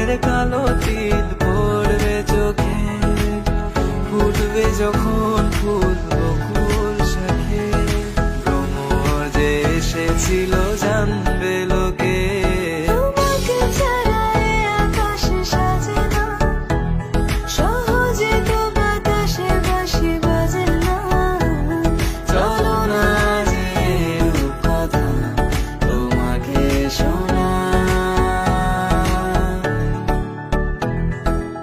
চোখের কালো তিল পড়বে চোখে ফুটবে যখন ফুল বকুল শাখে। ভ্রমর যে এসেছিল